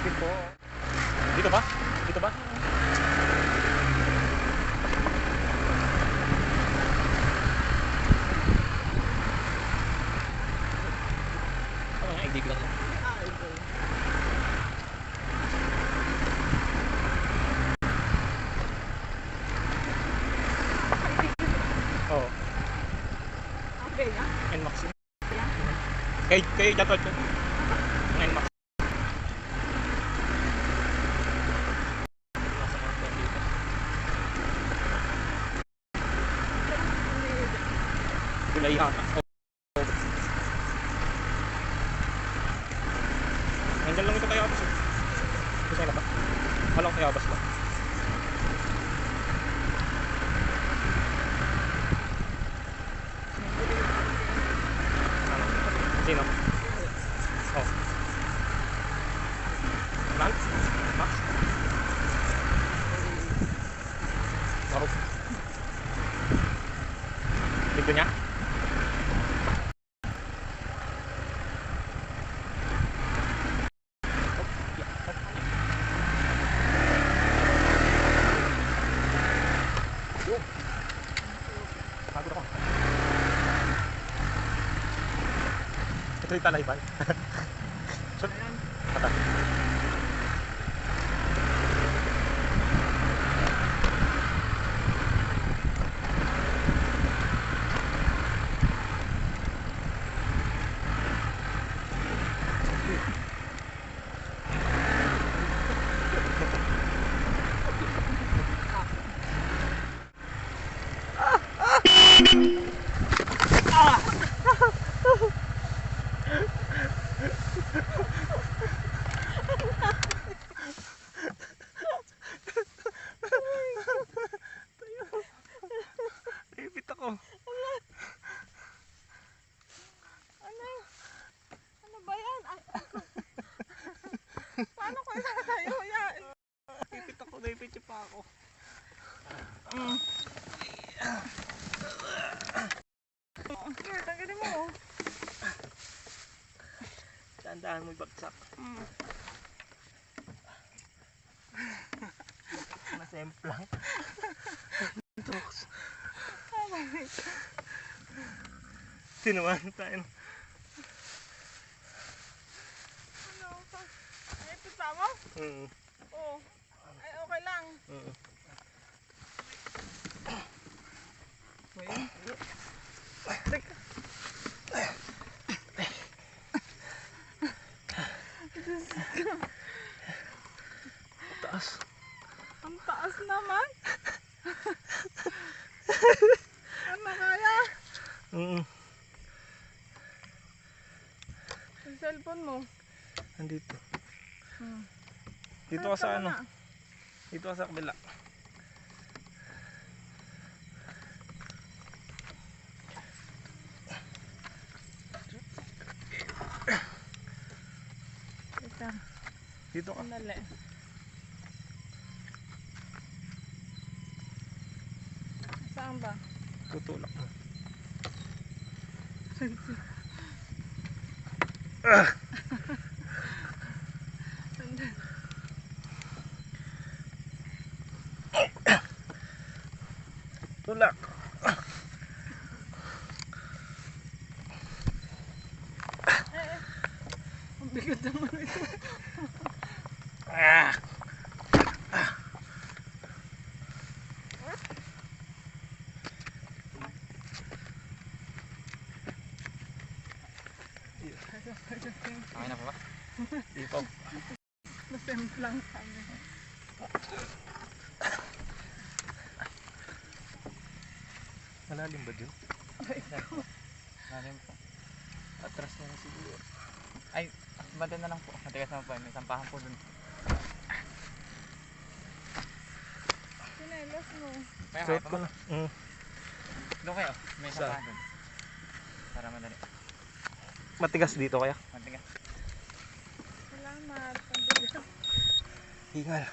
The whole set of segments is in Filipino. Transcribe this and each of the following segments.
Dito po. Dito ba? Dito ba? Oo. Okay, ah. NMAX yun. Kay, kay Jatod Gulay yata. Oh. Nandyan lang ito kay Abas. eh. Gusto na ba? Walang kay Abas lang. Sino? Oh. Ito yung talay Tandaan mo bagsak. Mm. Nasemplang. Sinuman tayo. Ano? Ay, pisa mo? Mm. Oo. Ay, okay lang. Mm. Teka. Taas. Ang taas naman. ano kaya? Mm. Yung cellphone mo. Andito. Hmm. Dito ka sa Tama ano? na. Dito ka sa kabila. Dito ka. sandali. Saan ba? Tutulak mo. Sandali. Tulak. Okay na po ba? Di pa. Nasemplang kami. Malalim ba dun? Nalim po. Atras na lang siguro. Ay, banda na lang po. Matigas naman po. May sampahan po dun. Sinelas mo. Kaya kaya pa ba? Mm. Doon kayo. May sampahan dun. Para madali. Matigas dito kaya? Matigas. Salamat. Ang bigat. Hingal.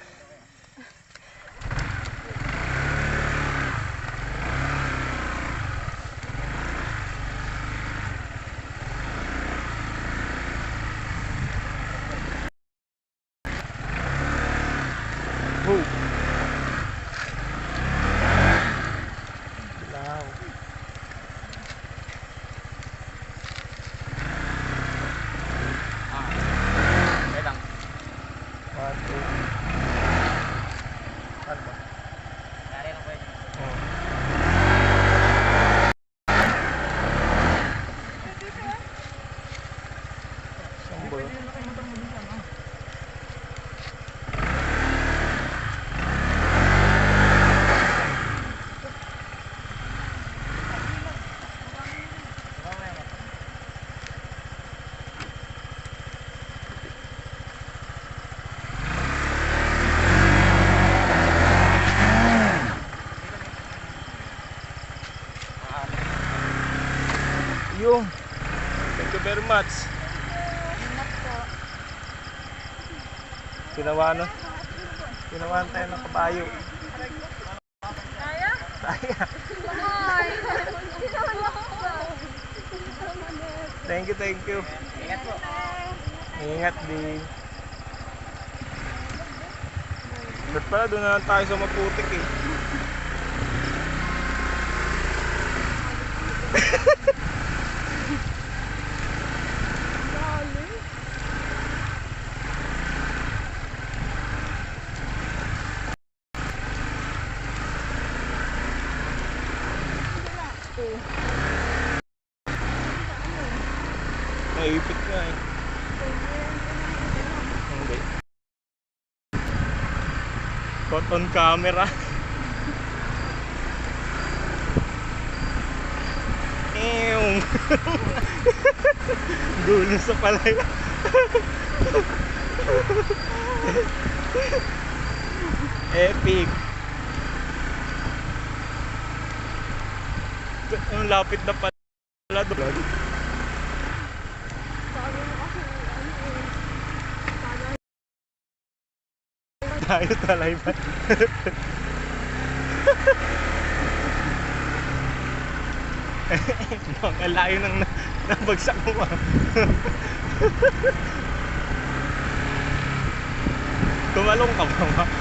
ko. Pwede yung motor mo dun sa ano. Yung. Much. Ginawa no? Ginawa tayo ng kabayo. Kaya? Kaya. Ay! Thank you, thank you. Ingat po. Ingat din. Ba't pala doon na lang tayo sa maputik eh. Naipit nga eh. Hindi. Caught on camera. Ew. Gulo sa palay. Epic. Ang lapit na pala doon. Sabi mo kasi ano eh. Sabi Tayo talay ba? Mga layo nang na- nabagsak mo ah. Tumalong ka ba